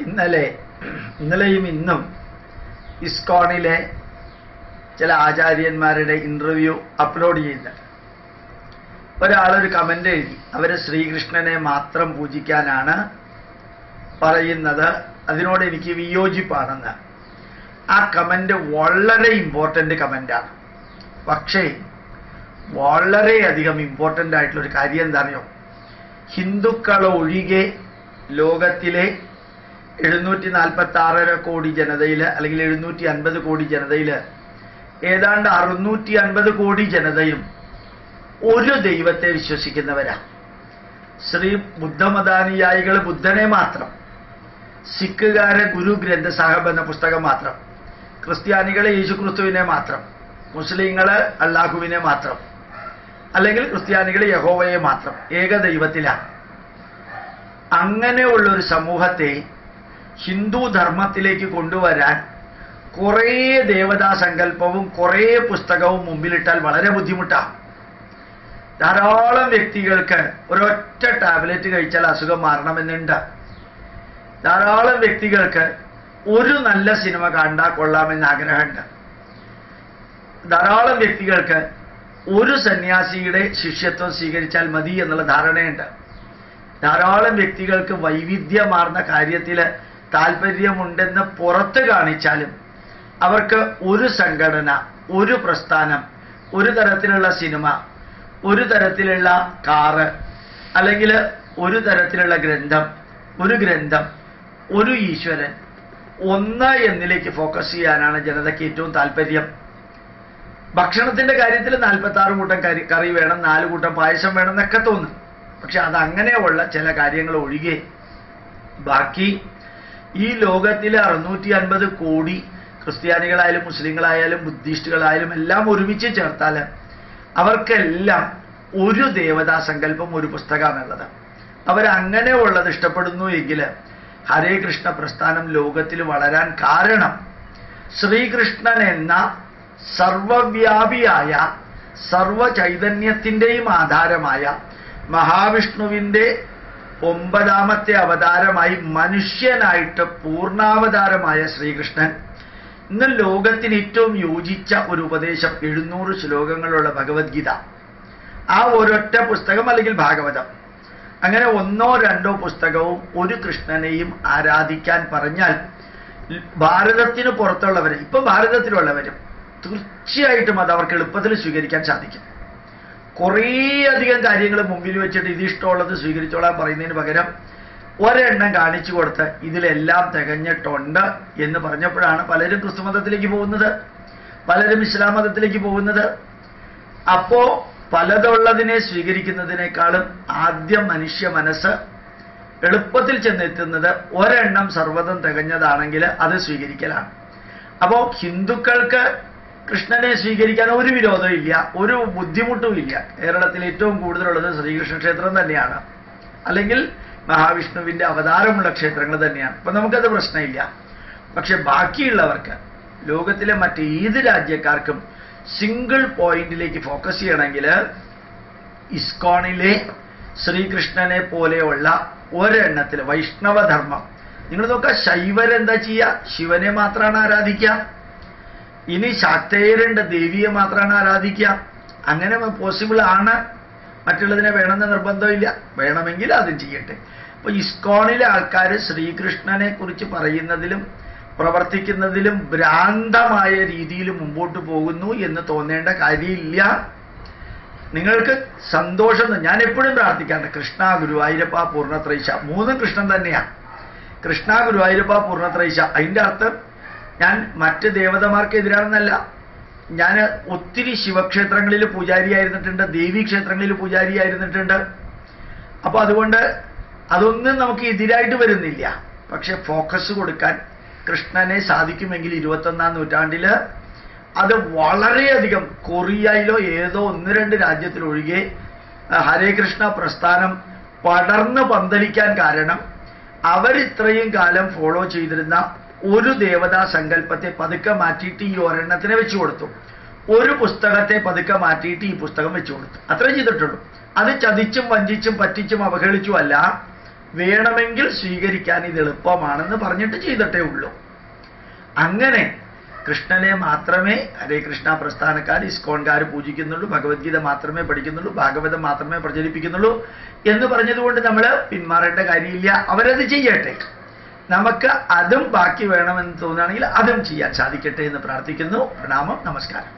ഇന്നലെ ഇന്നലെയും ഇന്നും ഇസ്കോണിലെ ചില ആചാര്യന്മാരുടെ ഇന്റർവ്യൂ അപ്ലോഡ് ചെയ്യുന്നുണ്ട് ഒരാളൊരു കമന്റ് എഴുതി. അവർ ശ്രീകൃഷ്ണനെ മാത്രം പൂജിക്കാനാണ് പറയുന്നത്. അതിനോട് എനിക്ക് വിയോജിപ്പാണെന്ന്. ആ കമന്റ് വളരെ ഇമ്പോർട്ടന്റ് കമന്റാണ് പക്ഷേ വളരെയധികം ഇമ്പോർട്ടന്റ് ആയിട്ടുള്ള ഒരു കാര്യം എന്താണെന്നോ ഹിന്ദുക്കളൊഴികെ ലോകത്തിലെ എഴുന്നൂറ്റി നാൽപ്പത്തി ആറര കോടി ജനതയിൽ അല്ലെങ്കിൽ എഴുന്നൂറ്റി അൻപത് കോടി ജനതയിൽ ഏതാണ്ട് അറുന്നൂറ്റി അൻപത് കോടി ജനതയും ഒരു ദൈവത്തെ വിശ്വസിക്കുന്നവരാ. ശ്രീ ബുദ്ധമതാനുയായികൾ ബുദ്ധനെ മാത്രം സിഖുകാരെ ഗുരു ഗ്രന്ഥ സാഹബ് എന്ന പുസ്തകം മാത്രം ക്രിസ്ത്യാനികളെ യേശുക്രിസ്തുവിനെ മാത്രം മുസ്ലിങ്ങൾ അള്ളാഹുവിനെ മാത്രം അല്ലെങ്കിൽ ക്രിസ്ത്യാനികൾ യഹോവയെ മാത്രം ഏകദൈവത്തിലാണ് അങ്ങനെയുള്ള ഒരു സമൂഹത്തെ ഹിന്ദു ധർമ്മത്തിലേക്ക് കൊണ്ടുവരാൻ കുറേ ദേവതാ സങ്കല്പവും കുറേ പുസ്തകവും മുമ്പിലിട്ടാൽ വളരെ ബുദ്ധിമുട്ടാണ് ധാരാളം വ്യക്തികൾക്ക് ഒരൊറ്റ ടാബ്ലറ്റ് കഴിച്ചാൽ അസുഖം മാറണമെന്നുണ്ട്. ധാരാളം വ്യക്തികൾക്ക് ഒരു നല്ല സിനിമ കണ്ടാൽ കൊള്ളാമെന്ന് ആഗ്രഹമുണ്ട്. ധാരാളം വ്യക്തികൾക്ക് ഒരു സന്യാസിയുടെ ശിഷ്യത്വം സ്വീകരിച്ചാൽ മതി എന്നുള്ള ധാരണയുണ്ട്. ധാരാളം വ്യക്തികൾക്ക് വൈവിധ്യമാർന്ന കാര്യത്തിൽ താല്പര്യമുണ്ടെന്ന് പുറത്ത് കാണിച്ചാലും അവർക്ക് ഒരു സംഘടന ഒരു പ്രസ്ഥാനം ഒരു തരത്തിലുള്ള സിനിമ ഒരു തരത്തിലുള്ള കാറ് അല്ലെങ്കിൽ ഒരു തരത്തിലുള്ള ഗ്രന്ഥം ഒരു ഗ്രന്ഥം ഒരു ഈശ്വരൻ ഒന്ന് എന്നിലേക്ക് ഫോക്കസ് ചെയ്യാനാണ് ജനതയ്ക്ക് ഏറ്റവും താല്പര്യം ഭക്ഷണത്തിന്റെ കാര്യത്തിൽ നാൽപ്പത്തി ആറ് കൂട്ടം കറി കറി വേണം നാല് കൂട്ടം പായസം വേണം എന്നൊക്കെ തോന്നും. പക്ഷെ അത് അങ്ങനെയുള്ള ചില കാര്യങ്ങൾ ഒഴികെ ബാക്കി ഈ ലോകത്തിലെ അറുന്നൂറ്റി അൻപത് കോടി ക്രിസ്ത്യാനികളായാലും മുസ്ലിങ്ങളായാലും ബുദ്ധിസ്റ്റുകളായാലും എല്ലാം ഒരുമിച്ച് ചേർത്താൽ അവർക്കെല്ലാം ഒരു ദേവതാ സങ്കല്പം ഒരു പുസ്തകമാണുള്ളത്. അവരങ്ങനെ ഉള്ളത് ഇഷ്ടപ്പെടുന്നു എങ്കിൽ ഹരേ കൃഷ്ണ പ്രസ്ഥാനം ലോകത്തിൽ വളരാൻ കാരണം ശ്രീകൃഷ്ണൻ എന്ന സർവവ്യാപിയായ സർവ ചൈതന്യത്തിന്റെയും ആധാരമായ മഹാവിഷ്ണുവിന്റെ ഒമ്പതാമത്തെ അവതാരമായി മനുഷ്യനായിട്ട് പൂർണാവതാരമായ ശ്രീകൃഷ്ണൻ. ഇന്ന് ലോകത്തിന് ഏറ്റവും യോജിച്ച ഒരു ഉപദേശം എഴുന്നൂറ് ശ്ലോകങ്ങളുള്ള ഭഗവത്ഗീത. ആ ഒരൊറ്റ പുസ്തകം അല്ലെങ്കിൽ ഭാഗവതം. അങ്ങനെ ഒന്നോ രണ്ടോ പുസ്തകവും ഒരു കൃഷ്ണനെയും ആരാധിക്കാൻ പറഞ്ഞാൽ ഭാരതത്തിന് പുറത്തുള്ളവർ ഇപ്പൊ ഭാരതത്തിലുള്ളവരും തീർച്ചയായിട്ടും അത് അവർക്ക് എളുപ്പത്തിൽ സ്വീകരിക്കാൻ സാധിക്കും. കുറേയധികം കാര്യങ്ങൾ മുമ്പിൽ വെച്ചിട്ട് ഇത് ഇഷ്ടമുള്ളത് സ്വീകരിച്ചോളാൻ പറയുന്നതിന് പകരം ഒരെണ്ണം കാണിച്ചു കൊടുത്ത് ഇതിലെല്ലാം തികഞ്ഞിട്ടുണ്ട് എന്ന് പറഞ്ഞപ്പോഴാണ് പലരും ക്രിസ്തുമതത്തിലേക്ക് പോകുന്നത് പലരും ഇസ്ലാം മതത്തിലേക്ക് പോകുന്നത്. അപ്പോ പലതുള്ളതിനെ സ്വീകരിക്കുന്നതിനേക്കാളും ആദ്യം മനുഷ്യ മനസ്സ് എളുപ്പത്തിൽ ചെന്നെത്തുന്നത് ഒരെണ്ണം സർവതം തികഞ്ഞതാണെങ്കിൽ അത് സ്വീകരിക്കലാണ്. അപ്പോൾ ഹിന്ദുക്കൾക്ക് കൃഷ്ണനെ സ്വീകരിക്കാൻ ഒരു വിരോധവും ഇല്ല ഒരു ബുദ്ധിമുട്ടും ഇല്ല. കേരളത്തിൽ ഏറ്റവും കൂടുതലുള്ളത് ശ്രീകൃഷ്ണ ക്ഷേത്രം തന്നെയാണ്. അല്ലെങ്കിൽ മഹാവിഷ്ണുവിന്റെ അവതാരമുള്ള ക്ഷേത്രങ്ങൾ തന്നെയാണ്. അപ്പൊ നമുക്കത് പ്രശ്നമില്ല. പക്ഷെ ബാക്കിയുള്ളവർക്ക് ലോകത്തിലെ മറ്റ് ഏത് രാജ്യക്കാർക്കും സിംഗിൾ പോയിന്റിലേക്ക് ഫോക്കസ് ചെയ്യണമെങ്കിൽ ഇസ്കോണിലെ ശ്രീകൃഷ്ണനെ പോലെയുള്ള ഒരെണ്ണത്തിൽ വൈഷ്ണവധർമ്മം. നിങ്ങൾ നോക്കുക ശൈവരെന്താ ചെയ്യുക? ശിവനെ മാത്രമാണ് ആരാധിക്കുക. ഇനി ശാക്തേയരുണ്ട് ദേവിയെ മാത്രമാണ് ആരാധിക്കുക അങ്ങനെ പോസിബിൾ ആണ്. മറ്റുള്ളതിനെ വേണമെന്ന് നിർബന്ധമില്ല. വേണമെങ്കിൽ അതും ചെയ്യട്ടെ. അപ്പൊ ഇസ്കോണിലെ ആൾക്കാർ ശ്രീകൃഷ്ണനെ കുറിച്ച് പറയുന്നതിലും പ്രവർത്തിക്കുന്നതിലും ഭ്രാന്തമായ രീതിയിൽ മുമ്പോട്ട് പോകുന്നു എന്ന് തോന്നേണ്ട കാര്യമില്ല. നിങ്ങൾക്ക് സന്തോഷം ഞാൻ എപ്പോഴും പ്രാർത്ഥിക്കാറുണ്ട്. കൃഷ്ണ ഗുരുവായൂരപ്പ പൂർണത്രൈശ മൂന്നും കൃഷ്ണൻ തന്നെയാണ് കൃഷ്ണ ഗുരുവായൂരപ്പ പൂർണത്രൈശ അതിന്റെ അർത്ഥം ഞാൻ മറ്റ് ദേവതമാർക്ക് എതിരാണെന്നല്ല ഞാൻ ഒത്തിരി ശിവക്ഷേത്രങ്ങളിൽ പൂജാരിയായിരുന്നിട്ടുണ്ട് ദേവീ ക്ഷേത്രങ്ങളിൽ പൂജാരിയായിരുന്നിട്ടുണ്ട്. അപ്പോൾ അതുകൊണ്ട് അതൊന്നും നമുക്ക് എതിരായിട്ട് വരുന്നില്ല. പക്ഷെ ഫോക്കസ് കൊടുക്കാൻ കൃഷ്ണനെ സാധിക്കുമെങ്കിൽ ഇരുപത്തൊന്നാം നൂറ്റാണ്ടിൽ അത് വളരെയധികം കൊറിയയിലോ ഏതോ ഒന്ന് രണ്ട് രാജ്യത്തിലൊഴികെ ഹരേ കൃഷ്ണ പ്രസ്ഥാനം പടർന്ന് പന്തലിക്കാൻ കാരണം അവരിത്രയും കാലം ഫോളോ ചെയ്തിരുന്ന ഒരു ദേവതാ സങ്കല്പത്തെ പതുക്കെ മാറ്റിയിട്ട് ഈ ഒരെണ്ണത്തിനെ വെച്ചു കൊടുത്തു. ഒരു പുസ്തകത്തെ പതുക്കെ മാറ്റിയിട്ട് ഈ പുസ്തകം വെച്ചു കൊടുത്തു. അത്രയും ചെയ്തിട്ടുള്ളൂ. അത് ചതിച്ചും വഞ്ചിച്ചും പറ്റിച്ചും അവഹേളിച്ചുമല്ല. വേണമെങ്കിൽ സ്വീകരിക്കാൻ ഇത് എളുപ്പമാണെന്ന് പറഞ്ഞിട്ട് ചെയ്തിട്ടേ ഉള്ളൂ. അങ്ങനെ കൃഷ്ണനെ മാത്രമേ ഹരേ കൃഷ്ണ പ്രസ്ഥാനക്കാർ ഇസ്കോൺകാർ പൂജിക്കുന്നുള്ളൂ ഭഗവത്ഗീത മാത്രമേ പഠിക്കുന്നുള്ളൂ ഭാഗവതം മാത്രമേ പ്രചരിപ്പിക്കുന്നുള്ളൂ എന്ന് പറഞ്ഞതുകൊണ്ട് നമ്മൾ പിന്മാറേണ്ട കാര്യമില്ല. അവരത് ചെയ്യട്ടെ. നമുക്ക് അതും ബാക്കി വേണമെന്ന് തോന്നുകയാണെങ്കിൽ അതും ചെയ്യാൻ സാധിക്കട്ടെ എന്ന് പ്രാർത്ഥിക്കുന്നു. പ്രണാമം നമസ്കാരം.